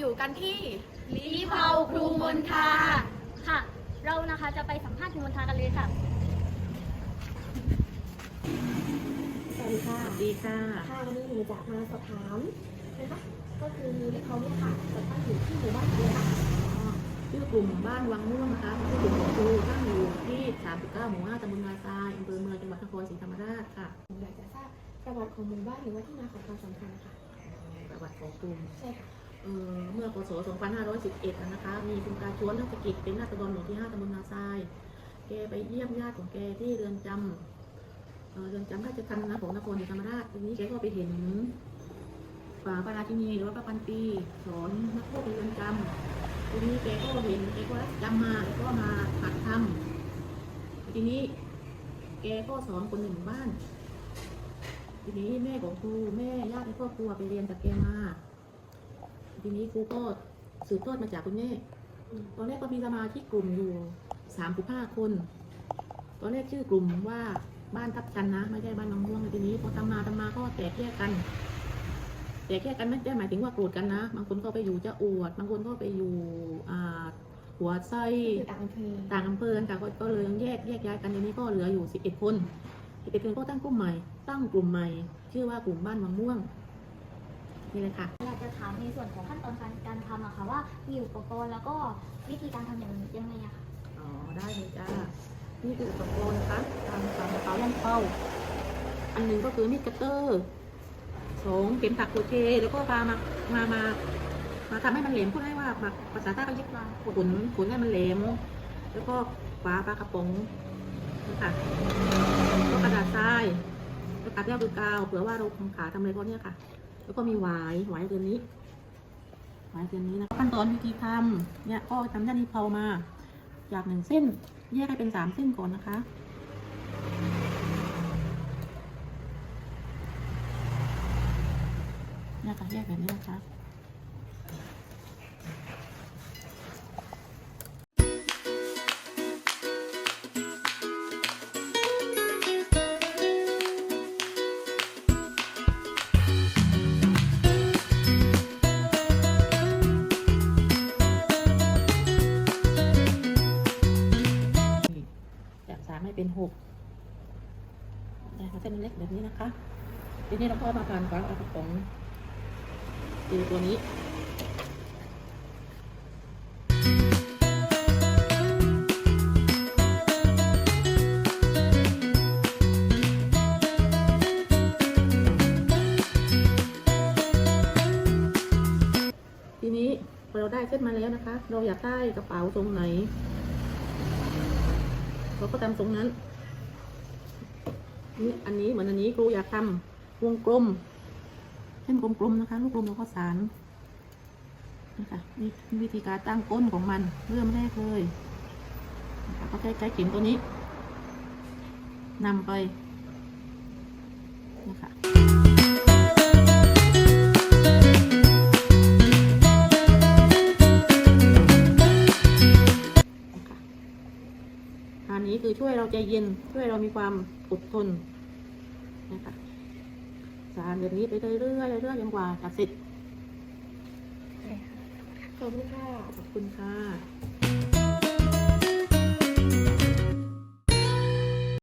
อยู่กันที่ลีเผาครูมนทาค่ะ เรานะคะจะไปสัมภาษณ์ครูมนทากันเลยค่ะ สวัสดีค่ะสวัสดีค่ะค่ะวันนี้หนูจะมาสอบถามนะคะก็คือเขาเนี่ยค่ะจะตั้งอยู่ที่หมู่บ้านอะไรคะชื่อกลุ่มบ้านวังม่วงนะคะชื่อกลุ่มของครูตั้งอยู่ที่ 39 หมู่5ตำบลนาทรายอำเภอเมืองจังหวัดนครศรีธรรมราชค่ะหนูอยากจะทราบประวัติของหมู่บ้านหรือว่าที่มาของความสำคัญนะคะประวัติของกลุ่มใช่ค่ะ เมื่อพศ 2511 นะคะ มีคุณตาชวนทัศกิจเป็นนาฏกรหมู่ที่ 5ตำบลนาทราย แกไปเยี่ยมญาติของแกที่เรือนจำเรือนจำราชทัณฑ์นะของนครศรีธรรมราชทีนี้แกก็ไปเห็นฝาปาราชินีหรือว่าพระพันปีสอนนักโทษในเรือนจำทีนี้แกก็เห็นแกก็จำมาแกก็มาหัดทำทีนี้แกก็สอนคนหนึ่งบ้าน ทีนี้แม่ของครูแม่ญาติในครอบครัวไปเรียนจากแกมา ทีนี้ครูก็สืบทอดมาจากคุณแม่อืมตอนแรกก็มีสมาชิกกลุ่มอยู่สามสิบห้าคน ตอนแรกชื่อกลุ่มว่าบ้านทับจันนะ ไม่ใช่บ้านบางม่วงทีนี้พอทำมาทำมาก็แตกแยกกัน แตกแยกกันไม่ได้หมายถึงว่าโกรธกันนะ บางคนก็ไปอยู่จะอวด บางคนก็ไปอยู่อ่าหัวไส้คือต่างอำเภอต่างอำเภอกันค่ะก็ก็เลยแยกแยกย้ายกันทีนี้ก็เหลืออยู่สิบเอ็ดคนสิบเอ็ดคนก็ตั้งกลุ่มใหม่ ตั้งกลุ่มใหม่ ชื่อว่ากลุ่มบ้านบางม่วง นี่เลยค่ะอยากจะถามในส่วนของขั้นตอนการการทำอะค่ะว่ามีอุปกรณ์แล้วก็วิธีการทำอย่างยังไงอะค่ะอ๋อได้เลยจ้านี่คืออุปกรณ์นะคะทำสามกระเป๋าย่างเป้า อันหนึ่งก็คือมีดคัตเตอร์สองเข็มถักโครเชต์แล้วก็พามามามามาทำให้มันแหลมพูดได้ว่ามาภาษาใต้เขาเรียกว่าขนขนให้มันแหลมแล้วก็ฝาปลากระป๋องนะคะก็กระดาษทรายแล้วกับแก้วดูกาวเผื่อว่าเราทำขาทำอะไรก็เนี่ยค่ะ แล้วก็มีหวายหวายเดือนนี้หวายเดือนนี้นะขั้นตอนวิธีทำเนี่ยก็ทำด้านนี้เพามา จากหนึ่งเส้น แยกให้เป็นสามเส้นก่อนนะคะเนี่ยค่ะแยกแบบนี้นะคะ เป็นหกนะคะเส้นเล็กแบบนี้นะคะ ทีนี้เราก็มาผ่านฝาเอากระป๋องตีตัวนี้ทีนี้พอเราได้เส้นมาแล้วนะคะ เราอยากได้กระเป๋าทรงไหน เราก็ทำทรงนั้น นี่อันนี้เหมือนอันนี้ครูอยากทำวงกลมเส้นกลมๆนะคะ ลูกกลมเราก็สารนะคะนี่วิธีการตั้งก้นของมันเริ่มแรกเลยนะคะก็ใช้ใช้เข็มตัวนี้นำไป คือช่วยเราใจเย็น ช่วยเรามีความอดทนนะคะสารแบบนี้ไปเรื่อยๆเรื่อยๆจนกว่าจะเสร็จขอบคุณค่ะขอบคุณค่ะ